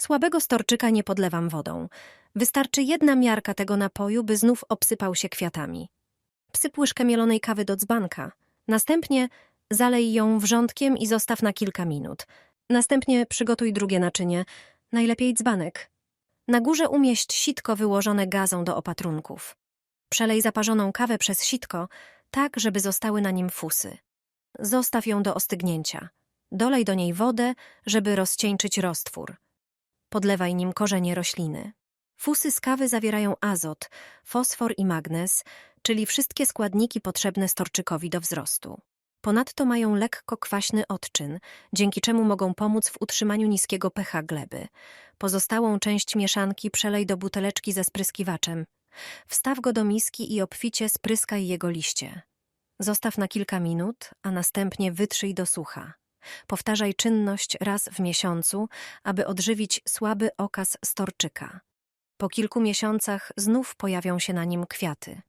Słabego storczyka nie podlewam wodą. Wystarczy jedna miarka tego napoju, by znów obsypał się kwiatami. Wsyp łyżkę mielonej kawy do dzbanka. Następnie zalej ją wrzątkiem i zostaw na kilka minut. Następnie przygotuj drugie naczynie, najlepiej dzbanek. Na górze umieść sitko wyłożone gazą do opatrunków. Przelej zaparzoną kawę przez sitko, tak żeby zostały na nim fusy. Zostaw ją do ostygnięcia. Dolej do niej wodę, żeby rozcieńczyć roztwór. Podlewaj nim korzenie rośliny. Fusy z kawy zawierają azot, fosfor i magnez, czyli wszystkie składniki potrzebne storczykowi do wzrostu. Ponadto mają lekko kwaśny odczyn, dzięki czemu mogą pomóc w utrzymaniu niskiego pH gleby. Pozostałą część mieszanki przelej do buteleczki ze spryskiwaczem. Wstaw go do miski i obficie spryskaj jego liście. Zostaw na kilka minut, a następnie wytrzyj do sucha. Powtarzaj czynność raz w miesiącu, aby odżywić słaby okaz storczyka. Po kilku miesiącach znów pojawią się na nim kwiaty.